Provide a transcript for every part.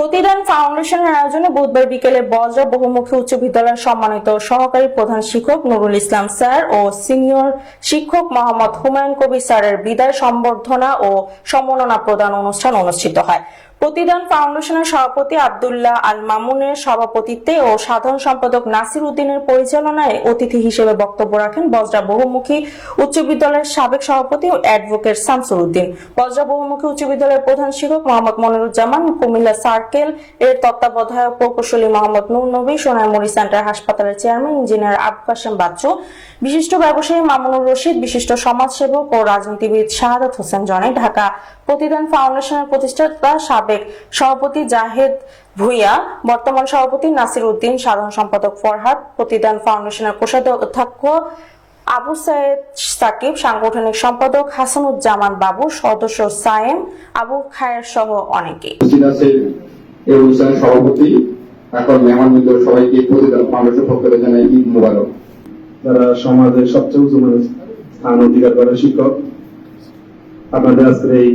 প্রতিদান ফাউন্ডেশনের আয়োজনে বুধবার বিকেলে বজ্র বহুমুখী উচ্চ বিদ্যালয়ের সম্মানিত সহকারী প্রধান শিক্ষক নুরুল ইসলাম স্যার ও সিনিয়র শিক্ষক মোহাম্মদ হুমায়ুন কবির স্যারের বিদায় সম্বর্ধনা ও সম্মাননা প্রদান অনুষ্ঠান অনুষ্ঠিত হয়। প্রতিদান ফাউন্ডেশনের সভাপতি আব্দুল্লাহ আল মামুনের সভাপতিত্বে ও সাধারণ সম্পাদক নাসির উদ্দিনের পরিচালনায় অতিথি হিসেবে বক্তব্য রাখেন বজরা বহুমুখী উচ্চ বিদ্যালয়ের সাবেক সভাপতি ও অ্যাডভোকেট শামসুর উদ্দিন। বজরা বহুমুখী উচ্চ বিদ্যালয়ের প্রধান শিক্ষক মোহাম্মদ মনিরুজ্জামান, কুমিল্লা সার্কেল এর তত্ত্বাবধায়ক প্রকৌশলী মোহাম্মদ নূর নবী, সোনাইমুড়ি সেন্টার হাসপাতালের চেয়ারম্যান ইঞ্জিনিয়ার আবু কাশেম বাচ্চু, বিশিষ্ট ব্যবসায়ী মামুনুর রশিদ, বিশিষ্ট সমাজসেবক ও রাজনীতিবিদ শাহাদাত হোসেন জনে ঢাকা প্রতিদান ফাউন্ডেশনের প্রতিষ্ঠাতা সাবেক সভাপতি জাহেদ ভুইয়া বর্তমান সভাপতি নাসির উদ্দিন সাধারণ সম্পাদক ফরহাদ প্রতিদান ফাউন্ডেশনের কোষাধ্যক্ষ আবু সাইদ সাকিব সাংগঠনিক সম্পাদক হাসানুজ্জামান বাবু সদস্য সায়েম আবু খায়ের সহ অনেকে। এই অনুষ্ঠানের সভাপতি এখন মেহমানবৃন্দ সবাইকে প্রতিদান ফাউন্ডেশন পক্ষ থেকে জানাই ঈদ মুবারক। যারা সমাজের সবচেয়ে উঁচু মানে স্থান অধিকার করে শিক্ষক আপনাদের আজকের এই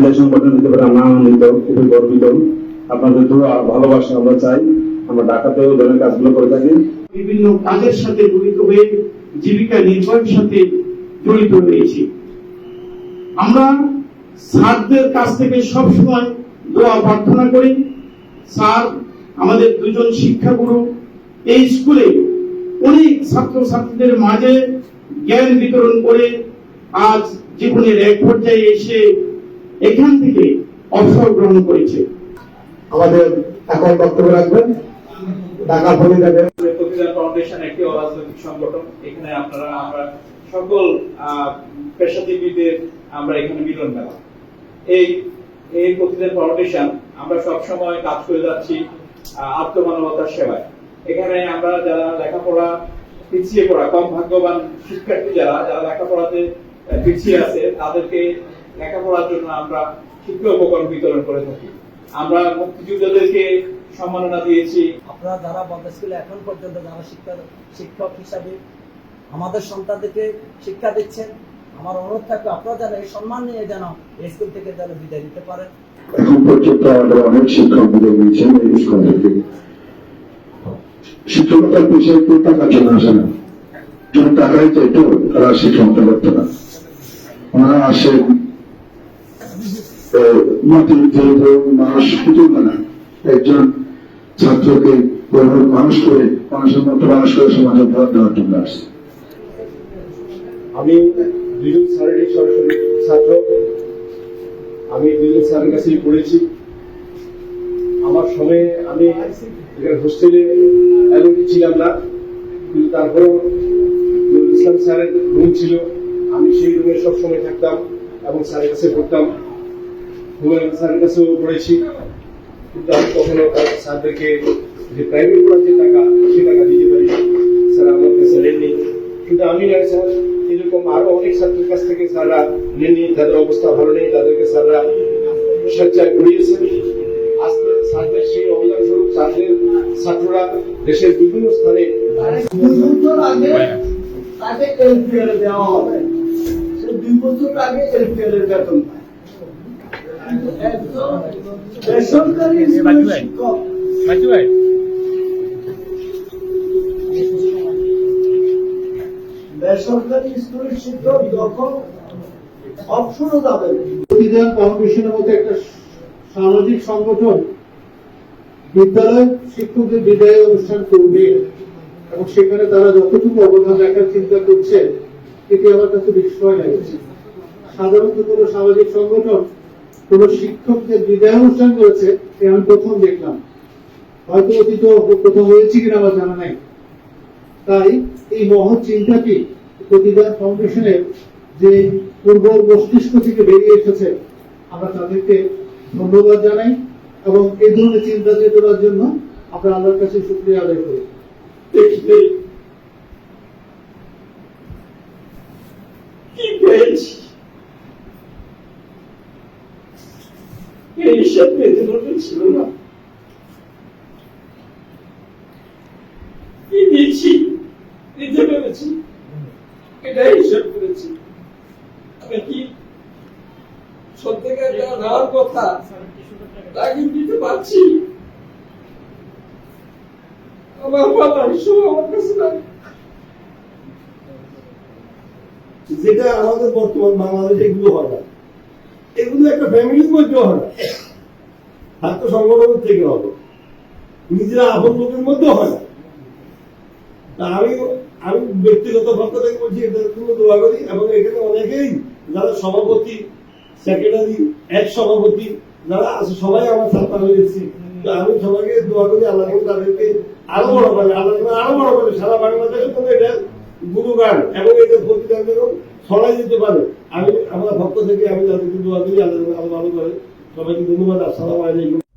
বিদায় সংগঠন দিতে পারে, আমরা আনন্দিত, খুবই গর্বিত। আপনাদের দোয়া ভালোবাসা আমরা চাই। আমরা ঢাকাতেও এই ধরনের কাজগুলো করে থাকি। বিভিন্ন কাজের সাথে জড়িত হয়ে জীবিকা নির্বাহের সাথে জড়িত রয়েছি। আমরা স্যারদের কাছ থেকে সবসময় দোয়া প্রার্থনা করি। স্যার, আমাদের দুজন শিক্ষাগুরু, এই স্কুলে অনেক ছাত্রছাত্রীদের মাঝে জ্ঞান বিতরণ করে আজ জীবনের এক পর্যায়ে এসে এখান থেকে অবসর গ্রহণ করেছে। আমাদের এখন বক্তব্য রাখবেন। ঢাকা ফরিদাদের ফাউন্ডেশন একটি অরাজনৈতিক সংগঠন। এখানে আপনারা, আমরা সকল পেশাজীবীদের আমরা এখানে মিলন মেলা। এই এই ফাউন্ডেশন, আমরা কাজ করে যাচ্ছি আত্মমানবতার সেবায়। এখানে আমরা যারা লেখাপড়া পিছিয়ে পড়া, কম ভাগ্যবান শিক্ষার্থী যারা যারা লেখাপড়াতে পিছিয়ে আছে, তাদেরকে লেখাপড়ার জন্য আমরা শিক্ষা উপকরণ বিতরণ করে থাকি। আমরা মুক্তিযোদ্ধাদেরকে সম্মাননা দিয়েছি। আপনারা যারা বন্ধ স্কুলে এখন পর্যন্ত যারা শিক্ষা শিক্ষক হিসাবে আমাদের সন্তানদেরকে শিক্ষা দিচ্ছেন আমার অনুরোধ থাকবে আপনারা যেন এই সম্মান নিয়ে যেন এই স্কুল থেকে যেন বিদায় নিতে পারেন। এখন পর্যন্ত আমাদের অনেক শিক্ষক বিদায় নিয়েছেন এই স্কুল থেকে। শিক্ষকতার পেশায় কেউ টাকার জন্য আসে না। যদি টাকাই চাইতো তারা শিক্ষকতা করতো না। ওনারা আসেন আহ, মাটি দীর্ঘ মানুষ কিছু না একজন ছাত্রকে কোনোভাবে মানুষ করে মানুষের মতো মানুষ করে সমাজে ভর দেওয়ার জন্য আসছে। আমি দুজন স্যারের সরাসরি ছাত্র আমি দুজন স্যারের কাছেই পড়েছি। আমার সময়ে আমি এখানে হোস্টেলে অ্যালোটি ছিলাম না কিন্তু তারপরেও ইসলাম স্যারের রুম ছিল। আমি সেই রুমে সবসময় থাকতাম এবং স্যারের কাছে পড়তাম। হুমায়ুন স্যারের কাছেও পড়েছি। কিন্তু আমি কখনো স্যারদেরকে যে প্রাইভেট পড়ার যে টাকা সে টাকা দিতে পারি স্যার আমার কাছে নেননি। কিন্তু আমি নয় স্যার এরকম আরও অনেক ছাত্রের কাছ থেকে স্যাররা নেননি। তাদের অবস্থা ভালো নেই তাদেরকে স্যাররা স্বেচ্ছায় ঘুরিয়েছেন আস্তে স্যারদের সেই অবদান স্বরূপ স্যারদের ছাত্ররা দেশের বিভিন্ন স্থানে আগে তাকে এলপিএল দেওয়া হবে। সে দুই বছর আগে এলপিএল এর বেতন পায়। বেসরকারি শিক্ষক। বেসরকারি স্কুলের শিক্ষক যখন অবসরও যাবেন। প্রতিদান ফাউন্ডেশনের মতো একটা সামাজিক সংগঠন বিদ্যালয় শিক্ষকদের বিদায় অনুষ্ঠান করবে এবং সেখানে তারা যতটুকু অবদান রাখার চিন্তা করছে এটি আমার কাছে বিস্ময় লাগছে। সাধারণত কোনো সামাজিক সংগঠন কোন শিক্ষকদের বিদায় অনুষ্ঠান করেছে এ আমি প্রথম দেখলাম। হয়তো অতীত কোথাও হয়েছে কিনা আমার জানা নাই। তাই এই মহৎ চিন্তাটি প্রতিদান ফাউন্ডেশনের যে পূর্ব মস্তিষ্ক থেকে বেরিয়ে এসেছে, আমরা তাদেরকে ধন্যবাদ জানাই এবং এই ধরনের চিন্তা চেতনার জন্য আমরা আল্লাহর কাছে শুক্রিয়া আদায় করি দেখতে কি পেয়েছি এই হিসাব পেতে মতো ছিল না কি দিয়েছি দিতে পেরেছি এটাই হিসাব করেছি আমি কি দেওয়ার কথা। তাকে দিতে পারছি? যেটা আমাদের বর্তমান বাংলাদেশে এগুলো হয় না। এগুলো একটা ফ্যামিলির মধ্যে হয় না। ছাত্র সংগঠনের থেকে হবে। নিজেরা আপন লোকের মধ্যে হয় না। তা আমি আমি ব্যক্তিগত পক্ষ থেকে বলছি এটার জন্য দোয়া করি এবং এখানে অনেকেই যারা সভাপতি সেক্রেটারি, এক সভাপতি, যারা আছে, সবাই আমার ছাত্র হয়েছি আমি সবাইকে দোয়া করি, আল্লাহ তাদেরকে আরও বড় করে, আল্লাহ আরও বড় করে, সারা বাংলাদেশে তো এটা গুরুগান এবং এটা প্রতিদান ছড়াই যেতে পারে। আমি, আমার ভক্ত থেকে আমি তাদেরকে দোয়া করি, আল্লাহ আরও ভালো করে সবাইকে ধন্যবাদ, আসসালাম আলাইকুম।